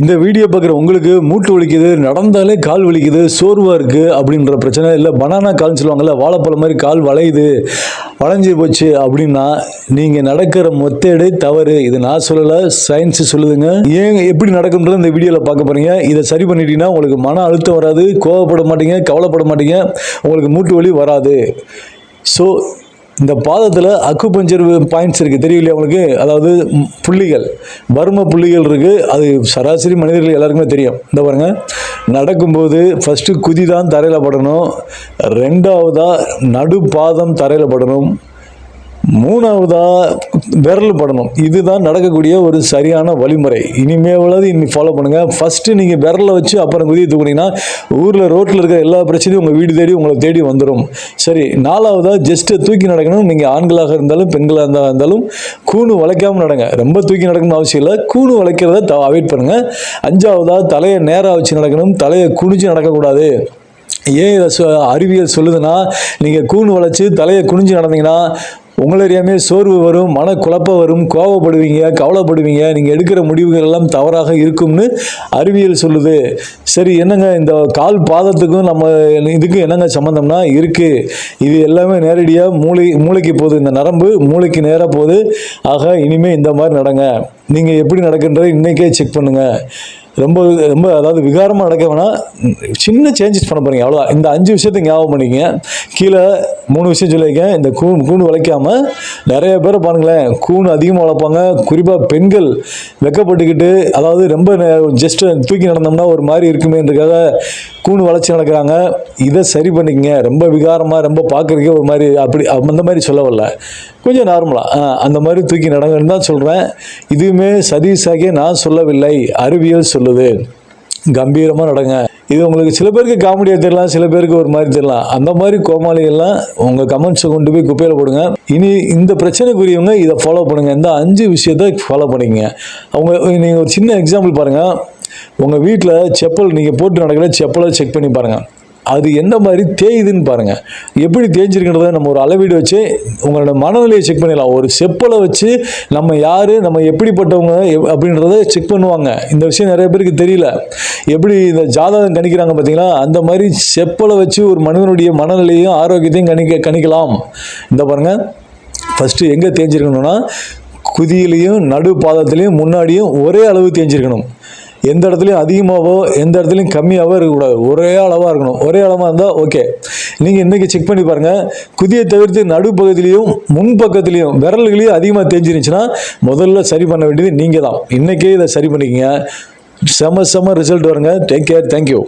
இந்த வீடியோ பார்க்குற உங்களுக்கு மூட்டு வலிக்குது நடந்தாலே கால் வலிக்குது சோர்வாக இருக்குது அப்படின்ற பிரச்சனை இல்லை. பனானா கால்னு சொல்லுவாங்கல்ல வாழைப்பழம் மாதிரி கால் வளையுது வளைஞ்சு போச்சு அப்படின்னா நீங்கள் நடக்கிற மொத்த எடை தவறு. இது நான் சொல்லலை சயின்ஸ் சொல்லுதுங்க. ஏன் எப்படி நடக்கும்ன்றது இந்த வீடியோவில் பார்க்க போகிறீங்க இதை சரி பண்ணிட்டீங்கன்னா உங்களுக்கு மன அழுத்தம் வராது கோவப்பட மாட்டீங்க கவலைப்பட மாட்டீங்க உங்களுக்கு மூட்டு வலி வராது. ஸோ இந்த பாதத்தில் அக்குபஞ்சர் பாயிண்ட்ஸ் இருக்குது தெரியலையா உங்களுக்கு? அதாவது புள்ளிகள். வர்ம புள்ளிகள் இருக்குது அது சராசரி மனிதர்கள் எல்லாருக்குமே தெரியும். இந்த பாருங்க. நடக்கும்போது ஃபஸ்ட்டு குதி தான் தரையில் படணும். ரெண்டாவதாக நடு பாதம் தரையில் படணும். மூணாவதா விரல் படணும். இதுதான் நடக்கக்கூடிய ஒரு சரியான வழிமுறை. இனிமேலாவது இனி ஃபாலோ பண்ணுங்க. ஃபர்ஸ்ட் நீங்க விரலை வச்சு அப்புறம் குதியை தூக்குனீங்கன்னா ஊர்ல ரோட்ல இருக்கிற எல்லா பிரச்சனையும் உங்க வீடு தேடி உங்களை தேடி வந்துடும் சரி நாலாவதா ஜஸ்ட் தூக்கி நடக்கணும். நீங்க ஆண்களாக இருந்தாலும் பெண்களாக இருந்தா- இருந்தாலும் கூணு வளைக்காம நடங்க. ரொம்ப தூக்கி நடக்கணும்னு அவசியம் இல்லை. கூணு வளைக்கிறத அவாய்ட் பண்ணுங்க. அஞ்சாவதா தலையை நேராக வச்சு நடக்கணும். தலையை குனிஞ்சு நடக்கக்கூடாது. ஏன் இதை அறிவியல் சொல்லுதுன்னா நீங்கள் கூண் வளைச்சி தலையை குனிஞ்சு நடந்தீங்கன்னா உங்களை அறியாமே சோர்வு வரும் மனக்குழப்பம் வரும் கோவப்படுவீங்க கவலைப்படுவீங்க நீங்கள் எடுக்கிற முடிவுகள் எல்லாம் தவறாக இருக்கும்னு அறிவியல் சொல்லுது. சரி என்னங்க இந்த கால் பாதத்துக்கும் நம்ம இதுக்கும் என்னங்க சம்மந்தம்னா இருக்குது இது எல்லாமே நேரடியாக மூளை மூளைக்கு போகுது. இந்த நரம்பு மூளைக்கு நேராக போகுது. ஆக இனிமேல் இந்த மாதிரி நடங்க. நீங்கள் எப்படி நடக்குன்றதை இன்றைக்கே செக் பண்ணுங்கள் ரொம்ப ரொம்ப அதாவது விகாரமாக நடக்க வேணாம் சின்ன சேஞ்சஸ் பண்ண போறீங்க அவ்வளோ இந்த அஞ்சு விஷயத்தை ஞாபகம் பண்ணிக்கங்க. கீழே மூணு விஷயம் சொல்லியிருக்கேன். இந்த கூ கூண் வளைக்காமல் நிறைய பேரை பாருங்களேன் கூண் அதிகமாக வளர்ப்பாங்க. குறிப்பாக பெண்கள் வெக்கப்பட்டுக்கிட்டு அதாவது ரொம்ப ஜஸ்ட் தூக்கி நடந்தோம்னா ஒரு மாதிரி இருக்குமேன்றதுக்காக கூணு வளைச்சி நடக்கிறாங்க. இதை சரி பண்ணிக்கங்க. ரொம்ப விகாரமாக ரொம்ப பார்க்குறதுக்கே ஒரு மாதிரி அப்படி அந்த மாதிரி சொல்ல வரல கொஞ்சம் நார்மலாக அந்த மாதிரி தூக்கி நடங்கன்னு தான் சொல்கிறேன் இதுவுமே சதீஷாகே நான் சொல்லவில்லை அறிவியல் சொல்லுது. கம்பீரமாக நடங்க. இது உங்களுக்கு சில பேருக்கு காமெடியாக தெரியலாம் சில பேருக்கு ஒரு மாதிரி தெரியலாம். அந்த மாதிரி கோமாளிகள்லாம் உங்கள் கமெண்ட்ஸை கொண்டு போய் குப்பையில் போடுங்க. இனி இந்த பிரச்சனைக்குரியவங்க இதை ஃபாலோ பண்ணுங்கள் இந்த அஞ்சு விஷயத்தை ஃபாலோ பண்ணிக்கங்க. அவங்க நீங்கள் ஒரு சின்ன எக்ஸாம்பிள் பாருங்கள் உங்கள் வீட்டில் செப்பல் நீங்கள் போட்டு நடக்கிற செப்பலை செக் பண்ணி பாருங்கள் அது என்ன மாதிரி தேயுதுன்னு பாருங்கள் எப்படி தேய்ஞ்சிருக்கிறத நம்ம ஒரு அளவீடு வச்சு உங்களோட மனநிலையை செக் பண்ணிடலாம். ஒரு செப்பலை வச்சு நம்ம யார் நம்ம எப்படிப்பட்டவங்க எப்- அப்படின்றத செக் பண்ணுவாங்க. இந்த விஷயம் நிறைய பேருக்கு தெரியல. எப்படி இந்த ஜாதகம் கணிக்கிறாங்க பார்த்தீங்களா? அந்த மாதிரி செப்பலை வச்சு ஒரு மனிதனுடைய மனநிலையும் ஆரோக்கியத்தையும் கணிக்க கணிக்கலாம். இந்த பாருங்கள் ஃபஸ்ட்டு எங்கே தேஞ்சிருக்கணும்னா குதியிலையும் நடு பாதத்துலேயும் முன்னாடியும் ஒரே அளவு தேஞ்சிருக்கணும். எந்த இடத்துலையும் அதிகமாகவோ எந்த இடத்துலையும் கம்மியாகவோ இருக்கக்கூடாது. ஒரே அளவாக இருக்கணும். ஒரே அளவாக இருந்தால் ஓகே நீங்கள் இன்றைக்கி செக் பண்ணி பாருங்கள் குதியை தவிர்த்து நடுப்பகுதியிலையும் முன்பக்கத்துலேயும் விரல்களையும் அதிகமாக தேஞ்சிருந்துச்சுன்னா முதல்ல சரி பண்ண வேண்டியது நீங்கள் தான் இன்றைக்கே இதை சரி பண்ணிக்கங்க. செம செம ரிசல்ட் வருங்க. Take care thank you